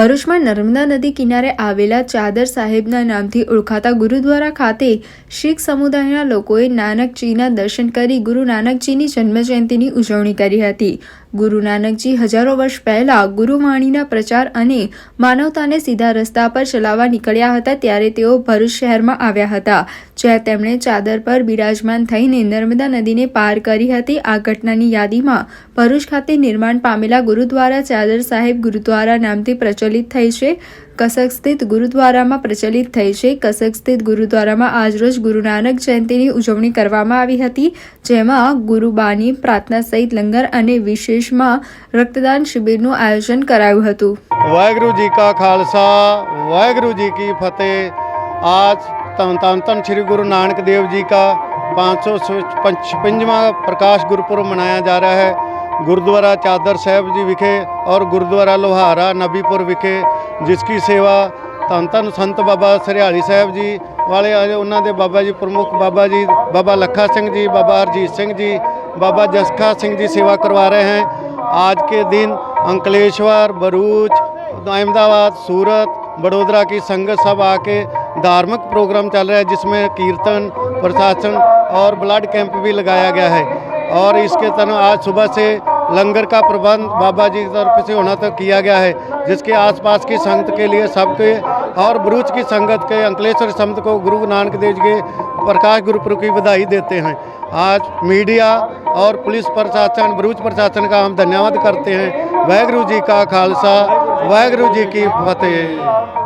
ભરૂચમાં નર્મદા નદી કિનારે આવેલા ચાદર સાહેબના નામથી ઓળખાતા ગુરુદ્વારા ખાતે શીખ સમુદાયના લોકોએ નાનકજીના દર્શન કરી ગુરુ નાનકજીની જન્મજયંતિની ઉજવણી કરી હતી. ગુરુ નાનકજી હજારો વર્ષ પહેલા ગુરુવાણીના પ્રચાર અને માનવતાને સીધા રસ્તા પર ચલાવવા નીકળ્યા હતા, ત્યારે તેઓ ભરૂચ શહેરમાં આવ્યા હતા, જ્યાં તેમણે ચાદર પર બિરાજમાન થઈને નર્મદા નદીને પાર કરી હતી. આ ઘટનાની યાદીમાં ભરૂચ ખાતે નિર્માણ પામેલા ગુરુદ્વારા ચાદર સાહેબ ગુરુદ્વારા નામથી પ્રચલિત થઈ છે. કસક સ્થિત ગુરુદ્વારામાં પ્રચલિત થઈ છે. કસક સ્થિત ગુરુદ્વારામાં આજરોજ ગુરુ નાનક જયંતીની ઉજવણી કરવામાં આવી હતી, જેમાં ગુરુબાની પ્રાર્થના સહિત લંગર અને વિશેષમાં રક્તદાન શિબિરનું આયોજન કરાયું હતું. વાહેગુરુજી કા ખાલસા, વાહેગુરુજી કી ફતેહ. આજ ધੰਨ ਧੰਨ ધન શ્રી ગુરુ નાનક जी का पाँच सौ पचपंजवा प्रकाश गुरुपुरब मनाया जा रहा है गुरुद्वारा चादर साहब जी विखे और गुरुद्वारा लोहारा नबीपुर विखे जिसकी सेवा ਧੰਨ ਧੰਨ ਸੰਤ ਬਾਬਾ ਸਰਿਆਲੀ ਸਾਹਿਬ ਜੀ ਵਾਲੇ ਆ ਉਹਨਾਂ ਦੇ ਬਾਬਾ ਜੀ ਪ੍ਰਮੁੱਖ ਬਾਬਾ ਜੀ ਬਾਬਾ ਲੱਖਾ ਸਿੰਘ जी बाबा हरजीत सिंह जी बाबा जसखा सिंह जी सेवा करवा रहे हैं आज के दिन अंकलेश्वर भरूच अहमदाबाद सूरत बड़ोदरा की संगत सब आके धार्मिक प्रोग्राम चल रहा है जिसमें कीर्तन प्रशासन और ब्लड कैंप भी लगाया गया है और इसके तहत आज सुबह से लंगर का प्रबंध बाबा जी की तरफ़ से होना तो किया गया है, जिसके आसपास की संगत के लिए सबके और भरूच की संगत के अंकलेश्वर संत को गुरु नानक देव जी के प्रकाश गुरुपुरब की बधाई देते हैं। आज मीडिया और पुलिस प्रशासन भरूच प्रशासन का हम धन्यवाद करते हैं। वाहगुरु जी का खालसा, वाहगुरु जी की फतेह।